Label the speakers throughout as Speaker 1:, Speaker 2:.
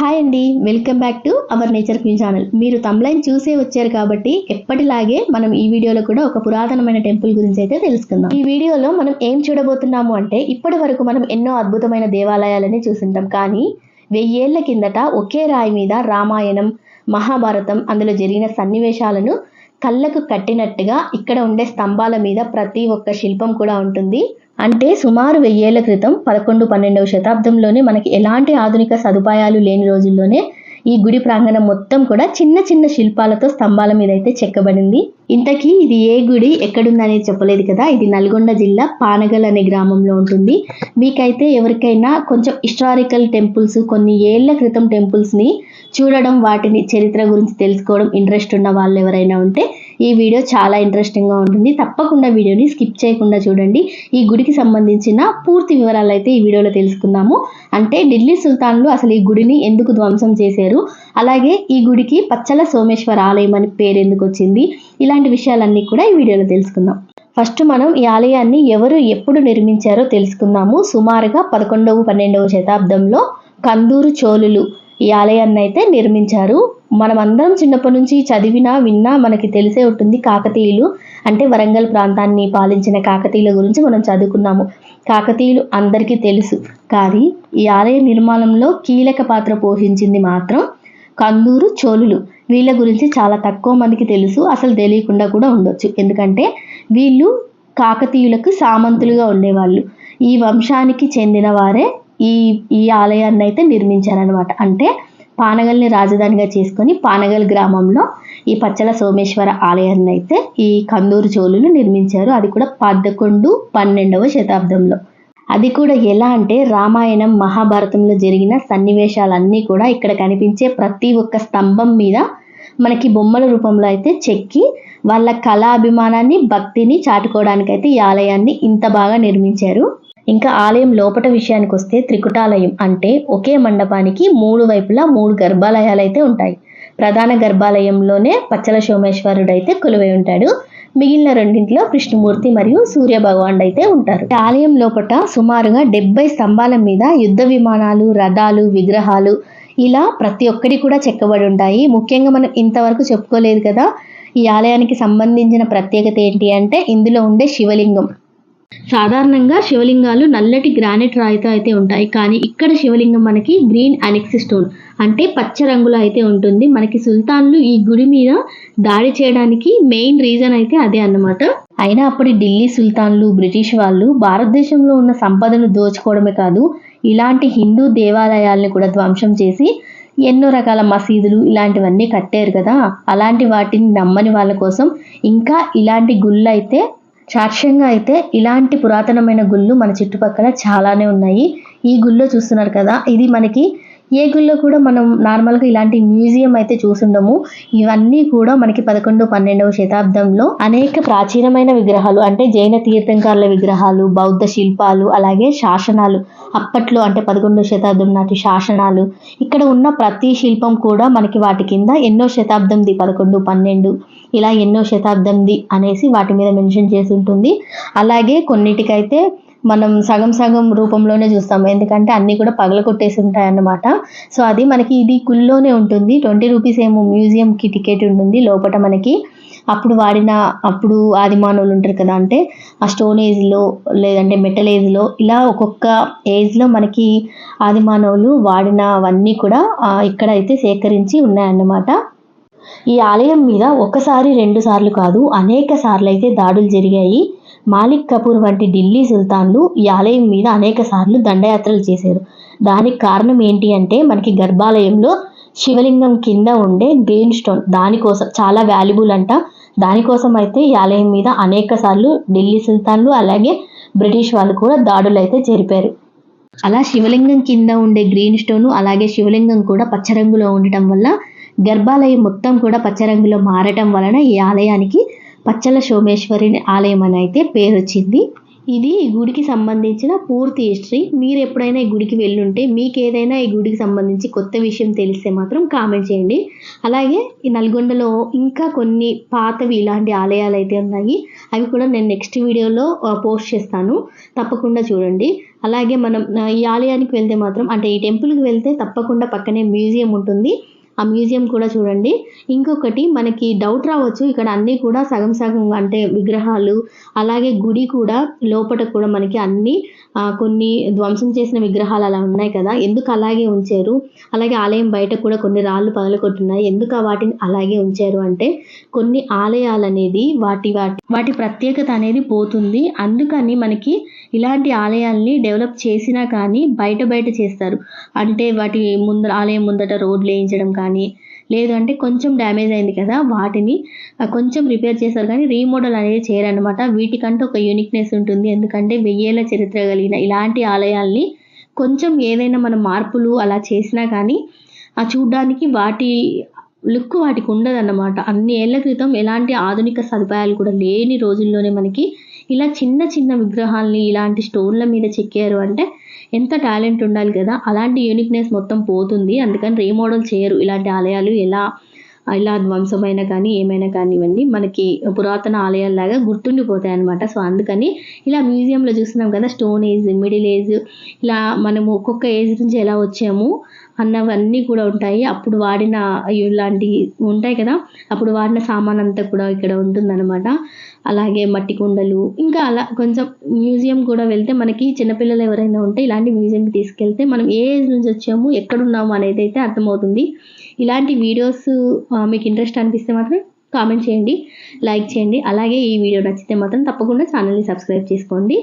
Speaker 1: Hi అండి welcome back to our nature queen channel మీరు తమ్లైన్ చూసే వచ్చారు కాబట్టి ఎప్పటిలాగే మనం ఈ వీడియోలో కూడా ఒక పురాతనమైన టెంపుల్ గురించి అయితే తెలుసుకుందాం. ఈ వీడియోలో మనం ఏం చూడబోతున్నాము అంటే ఇప్పటి వరకు మనం ఎన్నో అద్భుతమైన దేవాలయాలని చూసింటాం. కానీ వెయ్యేళ్ళ కిందట ఒకే రాయి మీద రామాయణం మహాభారతం అందులో జరిగిన సన్నివేశాలను కళ్ళకు కట్టినట్టుగా ఇక్కడ ఉండే స్తంభాల మీద ప్రతి ఒక్క శిల్పం కూడా ఉంటుంది. అంటే సుమారు వెయ్యేళ్ళ క్రితం పదకొండు పన్నెండవ శతాబ్దంలోనే మనకి ఎలాంటి ఆధునిక సదుపాయాలు లేని రోజుల్లోనే ఈ గుడి ప్రాంగణం మొత్తం కూడా చిన్న చిన్న శిల్పాలతో స్తంభాల మీద అయితే చెక్కబడింది. ఇంతకీ ఇది ఏ గుడి ఎక్కడుందనేది చెప్పలేదు కదా. ఇది నల్గొండ జిల్లా పానగల్ అనే గ్రామంలో ఉంటుంది. మీకైతే ఎవరికైనా కొంచెం హిస్టారికల్ టెంపుల్స్ కొన్ని ఏళ్ళ క్రితం టెంపుల్స్ని చూడడం వాటిని చరిత్ర గురించి తెలుసుకోవడం ఇంట్రెస్ట్ ఉన్న వాళ్ళు ఎవరైనా ఉంటే ఈ వీడియో చాలా ఇంట్రెస్టింగ్గా ఉంటుంది. తప్పకుండా వీడియోని స్కిప్ చేయకుండా చూడండి. ఈ గుడికి సంబంధించిన పూర్తి వివరాలు అయితే ఈ వీడియోలో తెలుసుకుందాము. అంటే ఢిల్లీ సుల్తాన్లు అసలు ఈ గుడిని ఎందుకు ధ్వంసం చేశారు? అలాగే ఈ గుడికి పచ్చల సోమేశ్వర ఆలయం అని పేరు ఎందుకు వచ్చింది? ఇలాంటి విషయాలన్నీ కూడా ఈ వీడియోలో తెలుసుకుందాం. ఫస్ట్ మనం ఈ ఆలయాన్ని ఎవరు ఎప్పుడు నిర్మించారో తెలుసుకుందాము. సుమారుగా పదకొండవ పన్నెండవ శతాబ్దంలో కందూరు చోళులు ఈ ఆలయాన్ని అయితే నిర్మించారు. మనం అందరం చిన్నప్పటి నుంచి చదివినా విన్నా మనకి తెలిసే ఉంటుంది కాకతీయులు. అంటే వరంగల్ ప్రాంతాన్ని పాలించిన కాకతీయుల గురించి మనం చదువుకున్నాము. కాకతీయులు అందరికీ తెలుసు. కానీ ఈ ఆలయ నిర్మాణంలో కీలక పాత్ర పోషించింది మాత్రం కందూరు చోళులు. వీళ్ళ గురించి చాలా తక్కువ మందికి తెలుసు అసలు తెలియకుండా కూడా ఉండొచ్చు. ఎందుకంటే వీళ్ళు కాకతీయులకు సామంతులుగా ఉండేవాళ్ళు. ఈ వంశానికి చెందిన వారే ఈ ఈ ఆలయాన్ని అయితే నిర్మించారనమాట అంటే పానగల్ని రాజధానిగా చేసుకొని పానగల్ గ్రామంలో ఈ పచ్చల సోమేశ్వర ఆలయాన్ని అయితే ఈ కందూరు చోళులు నిర్మించారు. అది కూడా పదకొండు పన్నెండవ శతాబ్దంలో. అది కూడా ఎలా అంటే రామాయణం మహాభారతంలో జరిగిన సన్నివేశాలన్నీ కూడా ఇక్కడ కనిపించే ప్రతి ఒక్క స్తంభం మీద మనకి బొమ్మల రూపంలో అయితే చెక్కి వాళ్ళ కళాభిమానాన్ని భక్తిని చాటుకోవడానికి అయితే ఈ ఆలయాన్ని ఇంత బాగా నిర్మించారు. ఇంకా ఆలయం లోపట విషయానికి వస్తే త్రికుటాలయం అంటే ఒకే మండపానికి మూడు వైపులా మూడు గర్భాలయాలు అయితే ఉంటాయి. ప్రధాన గర్భాలయంలోనే పచ్చల సోమేశ్వరుడు అయితే కొలువై ఉంటాడు. మిగిలిన రెండింటిలో కృష్ణమూర్తి మరియు సూర్య భగవానుడు అయితే ఉంటారు. ఆలయం లోపట సుమారుగా డెబ్బై స్తంభాల మీద యుద్ధ విమానాలు రథాలు విగ్రహాలు ఇలా ప్రతి ఒక్కటి కూడా చెక్కబడి ఉంటాయి. ముఖ్యంగా మనం ఇంతవరకు చెప్పుకోలేదు కదా ఈ ఆలయానికి సంబంధించిన ప్రత్యేకత ఏంటి అంటే ఇందులో ఉండే శివలింగం. సాధారణంగా శివలింగాలు నల్లటి గ్రానైట్ రాయితో అయితే ఉంటాయి. కానీ ఇక్కడ శివలింగం మనకి గ్రీన్ అనిక్స్ స్టోన్ అంటే పచ్చ రంగులో అయితే ఉంటుంది. మనకి సుల్తాన్లు ఈ గుడి మీద దాడి చేయడానికి మెయిన్ రీజన్ అయితే అదే అన్నమాట. అయినా అప్పటి ఢిల్లీ సుల్తాన్లు బ్రిటిష్ వాళ్ళు భారతదేశంలో ఉన్న సంపదను దోచుకోవడమే కాదు ఇలాంటి హిందూ దేవాలయాలను కూడా ధ్వంసం చేసి ఎన్నో రకాల మసీదులు ఇలాంటివన్నీ కట్టారు కదా. అలాంటి వాటిని నమ్మని వాళ్ళ కోసం ఇంకా ఇలాంటి గుళ్ళు అయితే సాక్ష్యంగా అయితే ఇలాంటి పురాతనమైన గుళ్ళు మన చుట్టుపక్కల చాలానే ఉన్నాయి. ఈ గుళ్ళో చూస్తున్నారు కదా ఇది మనకి ఏ గుళ్ళో కూడా మనం నార్మల్గా ఇలాంటి మ్యూజియం అయితే చూసుండము. ఇవన్నీ కూడా మనకి పదకొండు పన్నెండవ శతాబ్దంలో అనేక ప్రాచీనమైన విగ్రహాలు అంటే జైన తీర్థంకారుల విగ్రహాలు బౌద్ధ శిల్పాలు అలాగే శాసనాలు అప్పట్లో అంటే పదకొండవ శతాబ్దం నాటి శాసనాలు. ఇక్కడ ఉన్న ప్రతి శిల్పం కూడా మనకి వాటి కింద ఎన్నో శతాబ్దంది పదకొండు పన్నెండు ఇలా ఎన్నో శతాబ్దంది అనేసి వాటి మీద మెన్షన్ చేసి ఉంటుంది. అలాగే కొన్నిటికైతే మనం సగం సగం రూపంలోనే చూస్తాము. ఎందుకంటే అన్నీ కూడా పగల కొట్టేసి ఉంటాయన్నమాట. సో అది మనకి ఇది గుళ్ళోనే ఉంటుంది. ట్వంటీ రూపీస్ ఏమో మ్యూజియంకి టికెట్ ఉంటుంది. లోపల మనకి అప్పుడు వాడిన అప్పుడు ఆదిమానవులు ఉంటారు కదా అంటే ఆ స్టోన్ ఏజ్లో లేదంటే మెటల్ ఏజ్లో ఇలా ఒక్కొక్క ఏజ్లో మనకి ఆదిమానవులు వాడినవన్నీ కూడా ఇక్కడ అయితే సేకరించి ఉన్నాయన్నమాట. ఈ ఆలయం మీద ఒకసారి రెండు సార్లు కాదు అనేక సార్లు అయితే దాడులు జరిగాయి. మాలిక్ కపూర్ వంటి ఢిల్లీ సుల్తాన్లు ఈ ఆలయం మీద అనేక సార్లు దండయాత్రలు చేశారు. దానికి కారణం ఏంటి అంటే మనకి గర్భాలయంలో శివలింగం కింద ఉండే గ్రీన్ స్టోన్. దానికోసం చాలా వాల్యుబుల్ అంట. దానికోసం అయితే ఈ ఆలయం మీద అనేక సార్లు ఢిల్లీ సుల్తాన్లు అలాగే బ్రిటిష్ వాళ్ళు కూడా దాడులు అయితే జరిపారు. అలా శివలింగం కింద ఉండే గ్రీన్ స్టోన్ అలాగే శివలింగం కూడా పచ్చరంగులో ఉండటం వల్ల గర్భాలయం మొత్తం కూడా పచ్చరంగులో మారటం వలన ఈ ఆలయానికి పచ్చల సోమేశ్వరి ఆలయం అని అయితే పేరు వచ్చింది ఇది ఈ గుడికి సంబంధించిన పూర్తి హిస్టరీ. మీరు ఎప్పుడైనా ఈ గుడికి వెళ్ళుంటే మీకు ఏదైనా ఈ గుడికి సంబంధించి కొత్త విషయం తెలిస్తే మాత్రం కామెంట్ చేయండి. అలాగే ఈ నల్గొండలో ఇంకా కొన్ని పాతవి ఇలాంటి ఆలయాలు అయితే ఉన్నాయి. అవి కూడా నేను నెక్స్ట్ వీడియోలో పోస్ట్ చేస్తాను. తప్పకుండా చూడండి. అలాగే మనం ఈ ఆలయానికి వెళ్తే మాత్రం అంటే ఈ టెంపుల్కి వెళ్తే తప్పకుండా పక్కనే మ్యూజియం ఉంటుంది. ఆ మ్యూజియం కూడా చూడండి. ఇంకొకటి మనకి డౌట్ రావచ్చు. ఇక్కడ అన్నీ కూడా సగం సగం అంటే విగ్రహాలు అలాగే గుడి కూడా లోపల కూడా మనకి అన్ని కొన్ని ధ్వంసం చేసిన విగ్రహాలు అలా ఉన్నాయి కదా. ఎందుకు అలాగే ఉంచారు? అలాగే ఆలయం బయట కూడా కొన్ని రాళ్ళు పగలగొట్టున్నాయి. ఎందుకు వాటిని అలాగే ఉంచారు అంటే కొన్ని ఆలయాలు అనేది వాటి వాటి వాటి ప్రత్యేకత అనేది పోతుంది. అందుకని మనకి ఇలాంటి ఆలయాల్ని డెవలప్ చేసినా కానీ బయట బయట చేస్తారు. అంటే వాటి ముందర ఆలయం ముందట రోడ్లు వేయించడం కానీ లేదు అంటే కొంచెం డ్యామేజ్ అయింది కదా వాటిని కొంచెం రిపేర్ చేస్తారు కానీ రీమోడల్ అనేది చేయరనమాట వీటికంటూ ఒక యూనిక్నెస్ ఉంటుంది. ఎందుకంటే వెయ్యేళ్ళ చరిత్ర కలిగిన ఇలాంటి ఆలయాల్ని కొంచెం ఏదైనా మనం మార్పులు అలా చేసినా కానీ ఆ చూడ్డానికి వాటి లుక్ వాటికి ఉండదన్నమాట. అన్ని ఏళ్ళ క్రితం ఎలాంటి ఆధునిక సదుపాయాలు కూడా లేని రోజుల్లోనే మనకి ఇలా చిన్న చిన్న విగ్రహాల్ని ఇలాంటి స్టోన్ల మీద చెక్కారు అంటే ఎంత టాలెంట్ ఉండాలి కదా? అలాంటి యూనిక్నెస్ మొత్తం పోతుంది. అందుకని రీమోడల్ చేయరు ఇలాంటి ఆలయాలు ఎలా ఇలా ధ్వంసమైన కానీ ఏమైనా కానివ్వండి మనకి పురాతన ఆలయాల్లాగా గుర్తుండిపోతాయి అనమాట సో అందుకని ఇలా మ్యూజియంలో చూస్తున్నాం కదా స్టోన్ ఏజ్ మిడిల్ ఏజ్ ఇలా మనము ఒక్కొక్క ఏజ్ నుంచి ఎలా వచ్చాము అన్నవన్నీ కూడా ఉంటాయి. అప్పుడు వాడిన ఇలాంటివి ఉంటాయి కదా అప్పుడు వాడిన సామాన్ అంతా కూడా ఇక్కడ ఉంటుందన్నమాట. అలాగే మట్టి కుండలు ఇంకా అలా కొంచెం మ్యూజియం కూడా వెళ్తే మనకి చిన్నపిల్లలు ఎవరైనా ఉంటే ఇలాంటి మ్యూజియంకి తీసుకెళ్తే మనం ఏ ఏజ్ నుంచి వచ్చాము ఎక్కడున్నాము అనేది అయితే అర్థమవుతుంది. ఇలాంటి వీడియోస్ మీకు ఇంట్రెస్ట్ అనిపిస్తే మాత్రం కామెంట్ చేయండి లైక్ చేయండి. అలాగే ఈ వీడియో నచ్చితే మాత్రం తప్పకుండా ఛానల్ని సబ్స్క్రైబ్ చేసుకోండి.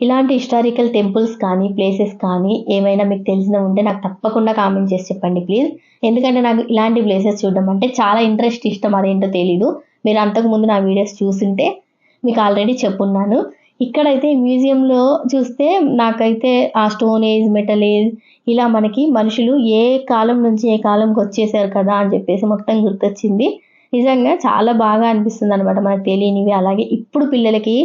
Speaker 1: ఇలాంటి హిస్టారికల్ టెంపుల్స్ కానీ ప్లేసెస్ కానీ ఏమైనా మీకు తెలిసిన ఉంటే నాకు తప్పకుండా కామెంట్ చేసి చెప్పండి ప్లీజ్. ఎందుకంటే నాకు ఇలాంటి ప్లేసెస్ చూడడం అంటే చాలా ఇంట్రెస్ట్ ఇష్టం అదేంటో తెలీదు. మీరు అంతకుముందు నా వీడియోస్ చూసింటే మీకు ఆల్రెడీ చెప్పున్నాను. ఇక్కడైతే మ్యూజియంలో చూస్తే నాకైతే ఆ స్టోన్ ఏజ్ మెటల్ ఏజ్ ఇలా మనకి మనుషులు ఏ కాలం నుంచి ఏ కాలంకి వచ్చేసారు కదా అని చెప్పేసి మొత్తం గుర్తొచ్చింది. నిజంగా చాలా బాగా అనిపిస్తుంది అనమాట మనకు తెలియనివి. అలాగే ఇప్పుడు పిల్లలకి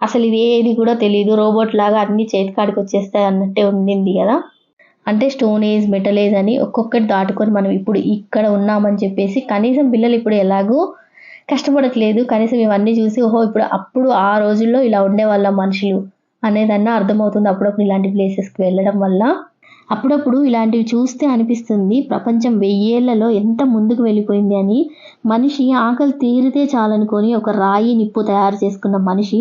Speaker 1: అసలు ఇది ఏది కూడా తెలియదు రోబోట్ లాగా అన్ని చేతికాడికి వచ్చేస్తాయి అన్నట్టే ఉండింది కదా. అంటే స్టోన్ ఏజ్ మెటల్ ఏజ్ అని ఒక్కొక్కటి దాటుకొని మనం ఇప్పుడు ఇక్కడ ఉన్నామని చెప్పేసి కనీసం పిల్లలు ఇప్పుడు ఎలాగో కష్టపడట్లేదు. కనీసం ఇవన్నీ చూసి ఓహో ఇప్పుడు అప్పుడు ఆ రోజుల్లో ఇలా ఉండేవాళ్ళ మనుషులు అనేదన్నా అర్థమవుతుంది అప్పుడప్పుడు ఇలాంటి ప్లేసెస్కి వెళ్ళడం వల్ల. అప్పుడప్పుడు ఇలాంటివి చూస్తే అనిపిస్తుంది ప్రపంచం వెయ్యేళ్ళలో ఎంత ముందుకు వెళ్ళిపోయింది అని. మనిషి ఆకలి తీరితే చాలనుకొని ఒక రాయి నిప్పు తయారు చేసుకున్న మనిషి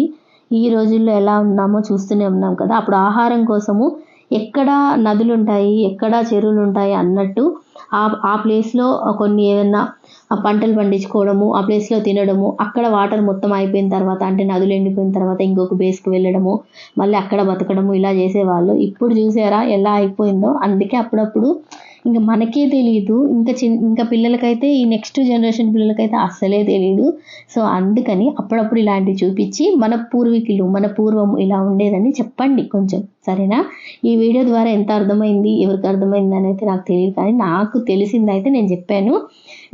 Speaker 1: ఈ రోజుల్లో ఎలా ఉన్నామో చూస్తూనే ఉన్నాం కదా. అప్పుడు ఆహారం కోసము ఎక్కడ నదులు ఉంటాయి ఎక్కడ చెరువులు ఉంటాయి అన్నట్టు ఆ ఆ ప్లేస్లో కొన్ని ఏదన్నా పంటలు పండించుకోవడము ఆ ప్లేస్లో తినడము అక్కడ వాటర్ మొత్తం అయిపోయిన తర్వాత అంటే నదులు ఎండిపోయిన తర్వాత ఇంకొక బేస్కి వెళ్ళడము మళ్ళీ అక్కడ బతకడము ఇలా చేసేవాళ్ళు. ఇప్పుడు చూసారా ఎలా అయిపోయిందో? అందుకే అప్పుడప్పుడు ఇంకా మనకే తెలియదు ఇంకా చిన్న ఇంకా పిల్లలకైతే ఈ నెక్స్ట్ జనరేషన్ పిల్లలకైతే అస్సలే తెలియదు సో అందుకని అప్పుడప్పుడు ఇలాంటివి చూపించి మన పూర్వీకులు మన పూర్వం ఇలా ఉండేదని చెప్పండి కొంచెం. సరేనా? ఈ వీడియో ద్వారా ఎంత అర్థమైంది ఎవరికి అర్థమైంది అని అయితే నాకు తెలియదు. కానీ నాకు తెలిసిందైతే నేను చెప్పాను.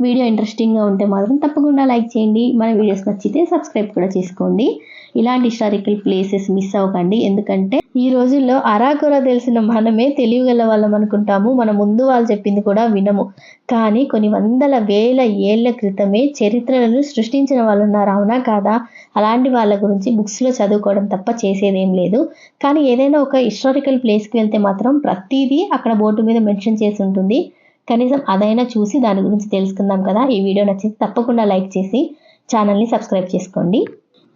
Speaker 1: వీడియో ఇంట్రెస్టింగ్గా ఉంటే మాత్రం తప్పకుండా లైక్ చేయండి. మన వీడియోస్ నచ్చితే సబ్స్క్రైబ్ కూడా చేసుకోండి. ఇలాంటి హిస్టారికల్ ప్లేసెస్ మిస్ అవ్వకండి. ఎందుకంటే ఈ రోజుల్లో అరాకొర తెలిసిన మనమే తెలియగల వాళ్ళం అనుకుంటాము. మన ముందు వాళ్ళు చెప్పింది కూడా వినము. కానీ కొన్ని వందల వేల ఏళ్ళ క్రితమే చరిత్రలను సృష్టించిన వాళ్ళు ఉన్నారు. అవునా కాదా? అలాంటి వాళ్ళ గురించి బుక్స్లో చదువుకోవడం తప్ప చేసేదేం లేదు. కానీ ఏదైనా ఒక హిస్టారికల్ ప్లేస్కి వెళ్తే మాత్రం ప్రతిదీ అక్కడ బోర్డు మీద మెన్షన్ చేసి ఉంటుంది. కనీసం అదైనా చూసి దాని గురించి తెలుసుకుందాం కదా. ఈ వీడియో నచ్చింది తప్పకుండా లైక్ చేసి ఛానల్ని సబ్స్క్రైబ్ చేసుకోండి.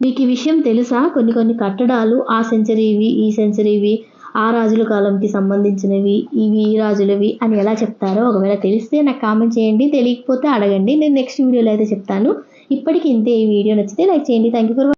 Speaker 1: మీకు ఈ విషయం తెలుసా? కొన్ని కొన్ని కట్టడాలు ఆ సెంచరీవి ఈ సెంచరీవి ఆ రాజుల కాలంకి సంబంధించినవి ఇవి ఈ రాజులవి అని ఎలా చెప్తారో ఒకవేళ తెలిస్తే నాకు కామెంట్ చేయండి. తెలియకపోతే అడగండి. నేను నెక్స్ట్ వీడియోలో అయితే చెప్తాను. ఇప్పటికి ఇంతే. ఈ వీడియో నచ్చితే లైక్ చేయండి. Thank you for